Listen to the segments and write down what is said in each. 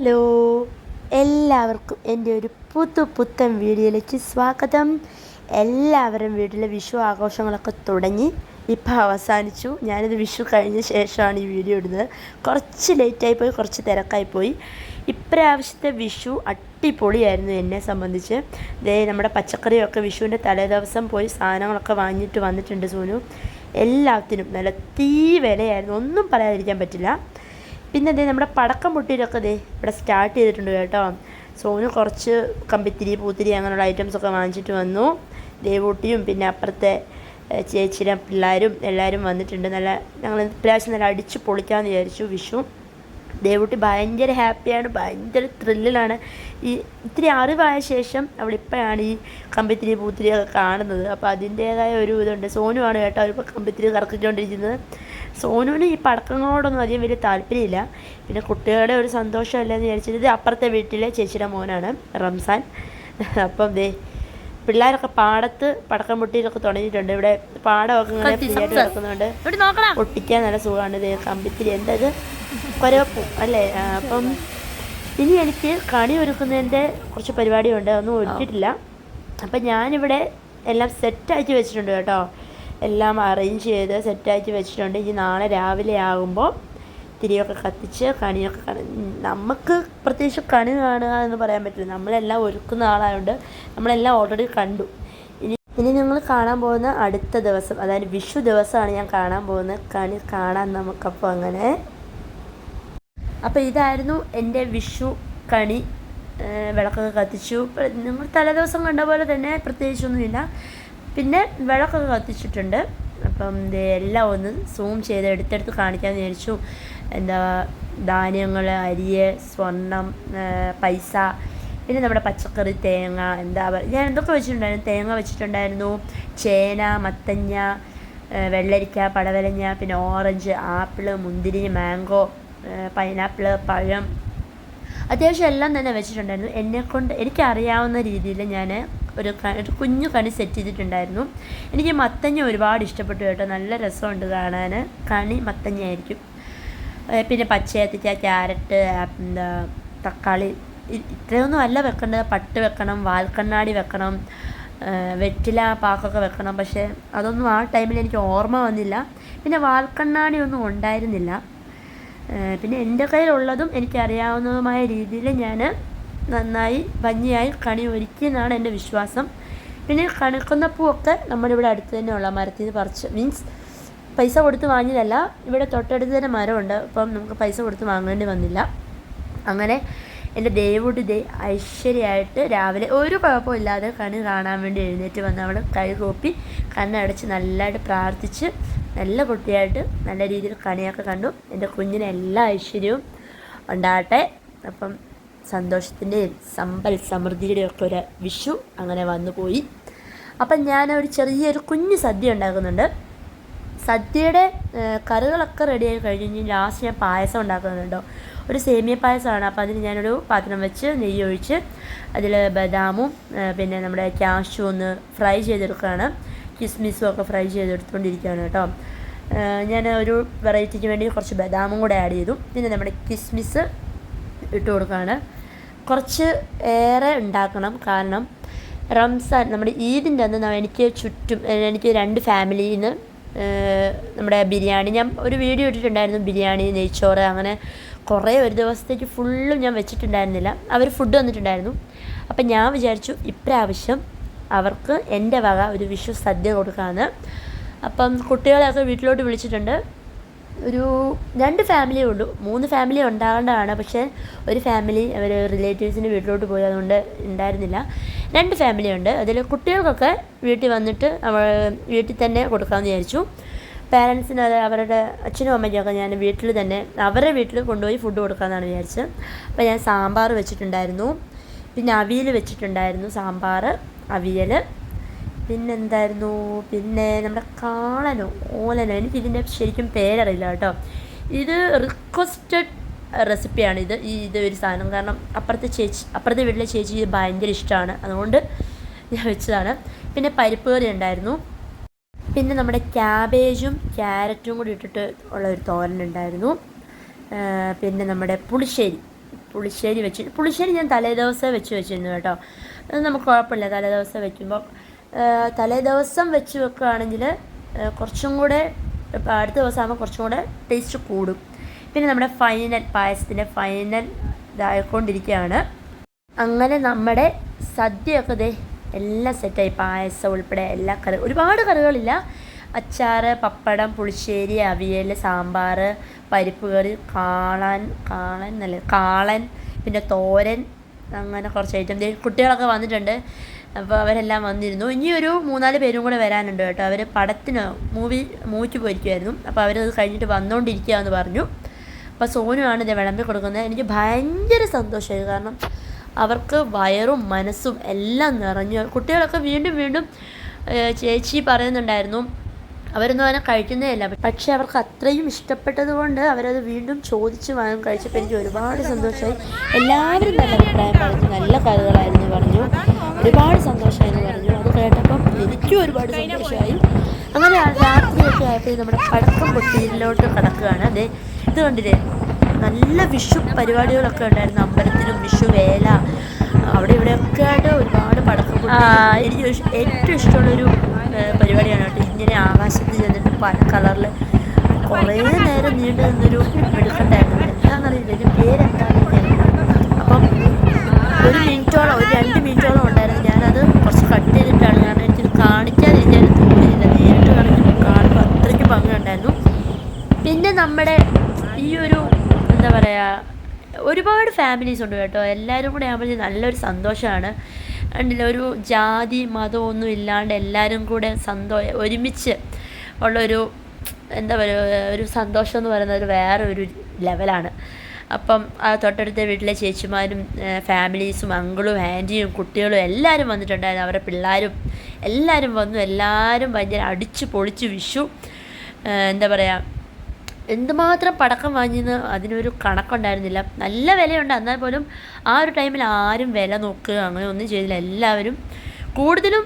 Hello എല്ലാവർക്കും എന്റെ ഒരു പുതു പുത്തൻ വീഡിയോയിലേക്ക് സ്വാഗതം. എല്ലാവരും വീട്ടിലെ വിഷു ആഘോഷങ്ങളൊക്കെ തുടങ്ങി. ഇപ്പോൾ അവസാനിച്ചു. ഞാനിത് വിഷു കഴിഞ്ഞ ശേഷമാണ് ഈ വീഡിയോ ഇടുന്നത്. കുറച്ച് ലേറ്റായി പോയി കുറച്ച് തിരക്കായി പോയി. ഇപ്രാവശ്യത്തെ വിഷു അടിപൊളിയായിരുന്നു എന്നെ സംബന്ധിച്ച്. ദേ നമ്മുടെ പച്ചക്കറിയൊക്കെ വിഷുവിന്റെ തലേദിവസം പോയി സാധനങ്ങളൊക്കെ വാങ്ങിയിട്ട് വന്നിട്ടുണ്ട് സോനു. എല്ലാത്തിനും നല്ല തീ വിലയായിരുന്നു. ഒന്നും പറയാതിരിക്കാൻ പറ്റില്ല. പിന്നെ അതേ നമ്മുടെ പടക്കം പൊട്ടിയിലൊക്കെ ദേ ഇവിടെ സ്റ്റാർട്ട് ചെയ്തിട്ടുണ്ട് കേട്ടോ. സോനു കുറച്ച് കമ്പിത്തിരി പൂത്തിരി അങ്ങനെയുള്ള ഐറ്റംസൊക്കെ വാങ്ങിച്ചിട്ട് വന്നു. ദേവൂട്ടിയും പിന്നെ അപ്പുറത്തെ ചേച്ചിയുടെ പിള്ളേരും എല്ലാവരും വന്നിട്ടുണ്ട്. നല്ല ഞങ്ങൾ ഇപ്രാവശ്യം നല്ല അടിച്ച് പൊളിക്കാമെന്ന് വിചാരിച്ചു വിഷു. ദേവൂട്ടി ഭയങ്കര ഹാപ്പിയാണ് ഭയങ്കര ത്രില്ലിലാണ് ഈ ഇത്തിരി അറിവായ ശേഷം അവളിപ്പോഴാണ് ഈ കമ്പിത്തിരി പൂത്തിരിയൊക്കെ കാണുന്നത്. അപ്പോൾ അതിന്റേതായ ഒരു ഇതുണ്ട്. സോനുവാണ് കേട്ടോ അവരിപ്പോൾ കമ്പിത്തിരി കറക്കിക്കൊണ്ടിരിക്കുന്നത്. സോനുവിന് ഈ പടക്കങ്ങളോടൊന്നും അധികം വലിയ താല്പര്യമില്ല. പിന്നെ കുട്ടികളുടെ ഒരു സന്തോഷമല്ല എന്ന് വിചാരിച്ചത് ഇത് അപ്പുറത്തെ വീട്ടിലെ ചേച്ചിയുടെ മോനാണ് റംസാൻ. അപ്പം ദേ പിള്ളേരൊക്കെ പാടത്ത് പടക്കം പൊട്ടിയിലൊക്കെ തുടങ്ങിയിട്ടുണ്ട്. ഇവിടെ പാടമൊക്കെ ഇങ്ങനെ ഫ്രീ ആയിട്ട് കിടക്കുന്നുണ്ട്. പൊട്ടിക്കാൻ നല്ല സുഖമാണ്. ഇത് കമ്പിത്തിരി എന്താ ഇത് കൊരവപ്പൂ അല്ലേ? അപ്പം ഇനി എനിക്ക് കണി ഒരുക്കുന്നതിന്റെ കുറച്ച് പരിപാടിയുണ്ട്. അതൊന്നും ഒരുക്കിയിട്ടില്ല അപ്പം ഞാനിവിടെ എല്ലാം സെറ്റാക്കി വെച്ചിട്ടുണ്ട് കേട്ടോ. എല്ലാം അറേഞ്ച് ചെയ്ത് സെറ്റാക്കി വെച്ചിട്ടുണ്ട്. ഇനി നാളെ രാവിലെ ആകുമ്പോൾ തിരിയൊക്കെ കത്തിച്ച് കണിയൊക്കെ കണി നമുക്ക് പ്രത്യേകിച്ച് കണി കാണുക എന്ന് പറയാൻ പറ്റില്ല. നമ്മളെല്ലാം ഒരുക്കുന്ന ആളായതുകൊണ്ട് നമ്മളെല്ലാം ഓൾറെഡി കണ്ടു. ഇനി ഇനി ഞങ്ങൾ കാണാൻ പോകുന്ന അടുത്ത ദിവസം അതായത് വിഷു ദിവസമാണ് ഞാൻ കാണാൻ പോകുന്നത്. കണി കാണാൻ നമുക്കപ്പോൾ അങ്ങനെ. അപ്പോൾ ഇതായിരുന്നു എന്റെ വിഷു കണി. വിളക്കൊക്കെ കത്തിച്ചു. നിങ്ങൾ തലേദിവസം കണ്ട പോലെ തന്നെ പ്രത്യേകിച്ചൊന്നുമില്ല. പിന്നെ വിളക്കൊക്കെ കത്തിച്ചിട്ടുണ്ട്. അപ്പം എല്ലാം ഒന്ന് സൂം ചെയ്ത് എടുത്തെടുത്ത് കാണിക്കാമെന്ന് വിചാരിച്ചു. എന്താ ധാന്യങ്ങൾ അരി സ്വർണം പൈസ പിന്നെ നമ്മുടെ പച്ചക്കറി തേങ്ങ എന്താ ഞാൻ എന്തൊക്കെ വെച്ചിട്ടുണ്ടായിരുന്നു? തേങ്ങ വെച്ചിട്ടുണ്ടായിരുന്നു. ചേന മത്തങ്ങ വെള്ളരിക്ക പടവലങ്ങ പിന്നെ ഓറഞ്ച് ആപ്പിൾ മുന്തിരി മാംഗോ പൈനാപ്പിൾ പഴം. അത്യാവശ്യം എല്ലാം തന്നെ വെച്ചിട്ടുണ്ടായിരുന്നു. എന്നെക്കൊണ്ട് എനിക്കറിയാവുന്ന രീതിയിൽ ഞാൻ ഒരു ഒരു കുഞ്ഞു കണി സെറ്റ് ചെയ്തിട്ടുണ്ടായിരുന്നു. എനിക്ക് മത്തങ്ങ ഒരുപാട് ഇഷ്ടപ്പെട്ടു കേട്ടോ. നല്ല രസമുണ്ട് കാണാൻ കണി മത്തങ്ങയായിരിക്കും. പിന്നെ പച്ചയത്തിക്ക ക്യാരറ്റ് എന്താ തക്കാളി. ഇത്രയൊന്നും അല്ല വെക്കേണ്ടത്. പട്ട് വെക്കണം വാൽക്കണ്ണാടി വെക്കണം വെറ്റില പാക്കൊക്കെ വെക്കണം. പക്ഷേ അതൊന്നും ആ ടൈമിൽ എനിക്ക് ഓർമ്മ വന്നില്ല. പിന്നെ വാൽക്കണ്ണാടി ഒന്നും ഉണ്ടായിരുന്നില്ല. പിന്നെ എന്റെ കയ്യിലുള്ളതും എനിക്കറിയാവുന്നതുമായ രീതിയിൽ ഞാൻ നന്നായി ഭംഗിയായി കണി ഒരുക്കിയെന്നാണ് എന്റെ വിശ്വാസം. പിന്നെ കണിക്കുന്നപ്പൂവൊക്കെ നമ്മുടെ ഇവിടെ അടുത്ത് തന്നെ ഉള്ള മരത്തിൽ നിന്ന് പറിച്ച് മീൻസ് പൈസ കൊടുത്ത് വാങ്ങിയതല്ല ഇവിടെ തൊട്ടടുത്ത് തന്നെ മരമുണ്ട് അപ്പം നമുക്ക് പൈസ കൊടുത്ത് വാങ്ങേണ്ടി വന്നില്ല. അങ്ങനെ എന്റെ ദേവുട്ടി ദേ ഐശ്വര്യമായിട്ട് രാവിലെ ഒരു കുഴപ്പമില്ലാതെ കണി കാണാൻ വേണ്ടി എഴുന്നേറ്റ് വന്ന് അവൾ കൈ കോപ്പി കണ്ണടച്ച് നല്ലതായിട്ട് പ്രാർത്ഥിച്ച് നല്ല കുട്ടിയായിട്ട് നല്ല രീതിയിൽ കണിയൊക്കെ കണ്ടു. എന്റെ കുഞ്ഞിന് എല്ലാ ഐശ്വര്യവും ഉണ്ടാകട്ടെ. അപ്പം സന്തോഷത്തിന്റെയും സമ്പൽ സമൃദ്ധിയുടെയും ഒക്കെ ഒരു വിഷു അങ്ങനെ വന്നു പോയി. അപ്പം ഞാൻ ഒരു ചെറിയൊരു കുഞ്ഞു സദ്യ ഉണ്ടാക്കുന്നുണ്ട്. സദ്യയുടെ കറികളൊക്കെ റെഡിയായി കഴിഞ്ഞ് ലാസ്റ്റ് ഞാൻ പായസം ഉണ്ടാക്കുന്നുണ്ടോ ഒരു സേമിയ പായസമാണ്. അപ്പോൾ അതിന് ഞാനൊരു പാത്രം വെച്ച് നെയ്യ് ഒഴിച്ച് അതിൽ ബദാമും പിന്നെ നമ്മുടെ ക്യാഷു ഒന്ന് ഫ്രൈ ചെയ്തെടുക്കുകയാണ്. കിസ്മിസും ഒക്കെ ഫ്രൈ ചെയ്തെടുത്തുകൊണ്ടിരിക്കുകയാണ് കേട്ടോ ഞാൻ ഒരു വെറൈറ്റിക്ക് വേണ്ടി കുറച്ച് ബദാമും കൂടെ ആഡ് ചെയ്തു. പിന്നെ നമ്മുടെ കിസ്മിസ് ഇട്ട് കൊടുക്കുകയാണ്. കുറച്ച് ഏറെ ഉണ്ടാക്കണം. കാരണം റംസാൻ നമ്മുടെ ഈദിന്റെ അന്ന് എനിക്ക് ചുറ്റും എനിക്ക് രണ്ട് ഫാമിലിയിൽ നിന്ന് നമ്മുടെ ബിരിയാണി ഞാൻ ഒരു വീഡിയോ ഇട്ടിട്ടുണ്ടായിരുന്നു. ബിരിയാണി നെയ്ച്ചോറ് അങ്ങനെ കുറേ ഒരു ദിവസത്തേക്ക് ഫുള്ളും ഞാൻ വെച്ചിട്ടുണ്ടായിരുന്നില്ല. അവർ ഫുഡ് വന്നിട്ടുണ്ടായിരുന്നു അപ്പം ഞാൻ വിചാരിച്ചു ഇപ്രാവശ്യം അവർക്ക് എന്റെ വക ഒരു വിഷു സദ്യ കൊടുക്കാമെന്ന്. അപ്പം കുട്ടികളെയൊക്കെ വീട്ടിലോട്ട് വിളിച്ചിട്ടുണ്ട്. ഒരു രണ്ട് ഫാമിലി ഉള്ളൂ. മൂന്ന് ഫാമിലി ഉണ്ടാകേണ്ടതാണ്. പക്ഷേ ഒരു ഫാമിലി അവർ റിലേറ്റീവ്സിന്റെ വീട്ടിലോട്ട് പോയി അതുകൊണ്ട് ഉണ്ടായിരുന്നില്ല. രണ്ട് ഫാമിലി ഉണ്ട്. അതിൽ കുട്ടികൾക്കൊക്കെ വീട്ടിൽ വന്നിട്ട് അവ വീട്ടിൽ തന്നെ കൊടുക്കാമെന്ന് വിചാരിച്ചു. പാരൻസിന് അത് അവരുടെ അച്ഛനും അമ്മയ്ക്കൊക്കെ ഞാൻ വീട്ടിൽ തന്നെ അവരുടെ വീട്ടിൽ കൊണ്ടുപോയി ഫുഡ് കൊടുക്കാമെന്നാണ് വിചാരിച്ചത്. അപ്പോൾ ഞാൻ സാമ്പാർ വെച്ചിട്ടുണ്ടായിരുന്നു. പിന്നെ അവിയൽ വെച്ചിട്ടുണ്ടായിരുന്നു. സാമ്പാർ അവിയൽ പിന്നെന്തായിരുന്നു? പിന്നെ നമ്മുടെ കാളനോ ഓലനോ എനിക്ക് ഇതിന്റെ ശരിക്കും പേരറിയില്ല കേട്ടോ. ഇത് റിക്വസ്റ്റഡ് റെസിപ്പിയാണ് ഇത് ഈ ഇത് ഒരു സാധനം. കാരണം അപ്പുറത്തെ ചേച്ചി അപ്പുറത്തെ വീട്ടിലെ ചേച്ചി ഇത് ഭയങ്കര ഇഷ്ടമാണ്. അതുകൊണ്ട് ഞാൻ വെച്ചതാണ്. പിന്നെ പരിപ്പ് കറി ഉണ്ടായിരുന്നു. പിന്നെ നമ്മുടെ ക്യാബേജും ക്യാരറ്റും കൂടി ഇട്ടിട്ട് ഉള്ള ഒരു തോരൻ ഉണ്ടായിരുന്നു പിന്നെ നമ്മുടെ പുളിശ്ശേരി. പുളിശ്ശേരി വെച്ച് പുളിശ്ശേരി ഞാൻ തലേദിവസം വെച്ച് വെച്ചിരുന്നു കേട്ടോ. അത് നമുക്ക് കുഴപ്പമില്ല. തലേദിവസം വെക്കുമ്പോൾ തലേദിവസം വെച്ച് വെക്കുകയാണെങ്കിൽ കുറച്ചും കൂടെ അടുത്ത ദിവസം ആകുമ്പോൾ കുറച്ചും കൂടെ ടേസ്റ്റ് കൂടും. പിന്നെ നമ്മുടെ ഫൈനൽ പായസത്തിന്റെ ഫൈനൽ ഇതായിക്കൊണ്ടിരിക്കുകയാണ്. അങ്ങനെ നമ്മുടെ സദ്യയൊക്കെ ദേ എല്ലാം സെറ്റായി പായസം ഉൾപ്പെടെ എല്ലാ കറി ഒരുപാട് കറികളില്ല. അച്ചാർ പപ്പടം പുളിശ്ശേരി അവിയൽ സാമ്പാർ പരിപ്പ് കറി കാളൻ കാളൻ നല്ല കാളൻ പിന്നെ തോരൻ അങ്ങനെ കുറച്ച് ഐറ്റം കുട്ടികളൊക്കെ വന്നിട്ടുണ്ട്. അപ്പോൾ അവരെല്ലാം വന്നിരുന്നു. ഇനിയൊരു മൂന്നാൽ പേരും കൂടെ വരാനുണ്ട് കേട്ടോ. അവർ പടത്തിന് മൂവി മൂവിക്ക് പോയിരിക്കുമായിരുന്നു അപ്പോൾ അവരത് കഴിഞ്ഞിട്ട് വന്നുകൊണ്ടിരിക്കുക എന്ന് പറഞ്ഞു. അപ്പോൾ സോനുവാണ് ഇത് വിളമ്പി കൊടുക്കുന്നത്. എനിക്ക് ഭയങ്കര സന്തോഷമായി. കാരണം അവർക്ക് വയറും മനസ്സും എല്ലാം നിറഞ്ഞു. കുട്ടികളൊക്കെ വീണ്ടും വീണ്ടും ചേച്ചി പറയുന്നുണ്ടായിരുന്നു അവരൊന്നും അങ്ങനെ കഴിക്കുന്നേ ഇല്ല പക്ഷേ അവർക്ക് അത്രയും ഇഷ്ടപ്പെട്ടത് കൊണ്ട് അവരത് വീണ്ടും ചോദിച്ച് വാങ്ങും കഴിച്ചപ്പോൾ എനിക്ക് ഒരുപാട് സന്തോഷമായി. എല്ലാവരും നല്ല അഭിപ്രായം പറഞ്ഞു നല്ല കഥകളായിരുന്നു പറഞ്ഞു. ഒരുപാട് സന്തോഷമായെന്ന് പറഞ്ഞു. അത് കേട്ടപ്പം എനിക്കും ഒരുപാട് സന്തോഷമായി. അങ്ങനെ രാത്രിയൊക്കെ ആയപ്പോൾ നമ്മുടെ പടക്കം പൊട്ടിയിലോട്ട് കടക്കുകയാണ്. അതെ ഇത് കണ്ടില്ലേ? നല്ല വിഷു പരിപാടികളൊക്കെ ഉണ്ടായിരുന്നു. അമ്പലത്തിലും വിഷു വേല അവിടെ ഇവിടെയൊക്കെ ആയിട്ട് ഒരുപാട് പടക്കം എനിക്ക് ഏറ്റവും ഇഷ്ടമുള്ളൊരു പരിപാടിയാണ് കേട്ടോ. ഇങ്ങനെ ആകാശത്ത് ചെന്നിട്ട് പല കളറിൽ കുറേ നേരം നീണ്ടു നിന്നൊരു വെടിക്കെട്ടായിരുന്നു എന്താണെന്നറിയില്ല. ഇതിന്റെ പേരെന്താണെന്ന് അപ്പം ഒരു മിനിറ്റോളം ഒരു രണ്ട് മിനിറ്റോളം കട്ട് ചെയ്തിട്ടാണ്. കാരണം എനിക്കിത് കാണിക്കാതിരിക്കാൻ തോന്നിയില്ല. നേരിട്ട് കാണിച്ചപ്പോൾ കാണുമ്പോൾ അത്രയ്ക്ക് ഭംഗിയുണ്ടായിരുന്നു പിന്നെ നമ്മുടെ ഈ ഒരു എന്താ പറയുക ഒരുപാട് ഫാമിലീസ് ഉണ്ട് കേട്ടോ. എല്ലാവരും കൂടെ ആകുമ്പോൾ നല്ലൊരു സന്തോഷമാണ് കണ്ടില്ല ഒരു ജാതി മതം ഒന്നും ഇല്ലാണ്ട് എല്ലാവരും കൂടെ സന്തോ ഒരുമിച്ച് ഉള്ളൊരു എന്താ പറയുക ഒരു സന്തോഷം എന്ന് പറയുന്നത് വേറെ ഒരു ലെവലാണ് അപ്പം ആ തൊട്ടടുത്ത വീട്ടിലെ ചേച്ചിമാരും ഫാമിലീസും അങ്കിളും ആന്റിയും കുട്ടികളും എല്ലാവരും വന്നിട്ടുണ്ടായിരുന്നു. അവരുടെ പിള്ളേരും എല്ലാവരും വന്നു. എല്ലാവരും ഭയങ്കര അടിച്ച് പൊളിച്ച് വിഷു. എന്താ പറയുക എന്തുമാത്രം പടക്കം വാങ്ങിയെന്ന് അതിനൊരു കണക്കുണ്ടായിരുന്നില്ല. നല്ല വിലയുണ്ട്. എന്നാൽ പോലും ആ ഒരു ടൈമിൽ ആരും വില നോക്കുക അങ്ങനെ ഒന്നും ചെയ്തില്ല. എല്ലാവരും കൂടുതലും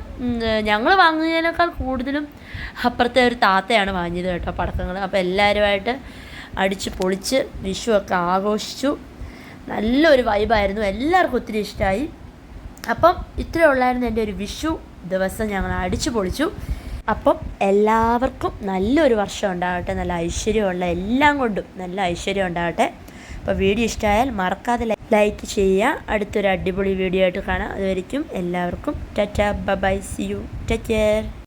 ഞങ്ങൾ വാങ്ങുന്നതിനേക്കാൾ കൂടുതലും അപ്പുറത്തെ ഒരു താത്തയാണ് വാങ്ങിയത് കേട്ടോ പടക്കങ്ങൾ. അപ്പോൾ എല്ലാവരുമായിട്ട് അടിച്ച് പൊളിച്ച് വിഷു ഒക്കെ ആഘോഷിച്ചു. നല്ലൊരു വൈബായിരുന്നു എല്ലാവർക്കും ഒത്തിരി ഇഷ്ടമായി അപ്പം ഇത്രയേ ഉള്ളായിരുന്നു എന്റെ ഒരു വിഷു ദിവസം. ഞങ്ങൾ അടിച്ചു പൊളിച്ചു. അപ്പം എല്ലാവർക്കും നല്ലൊരു വർഷം ഉണ്ടാകട്ടെ. നല്ല ഐശ്വര്യമുള്ള എല്ലാം കൊണ്ടും നല്ല ഐശ്വര്യം ഉണ്ടാകട്ടെ. അപ്പോൾ വീഡിയോ ഇഷ്ടമായാൽ മറക്കാതെ ലൈക്ക് ചെയ്യുക. അടുത്തൊരു അടിപൊളി വീഡിയോ ആയിട്ട് കാണാം. അതുവരിക്കും എല്ലാവർക്കും. Tata. Bye see you take care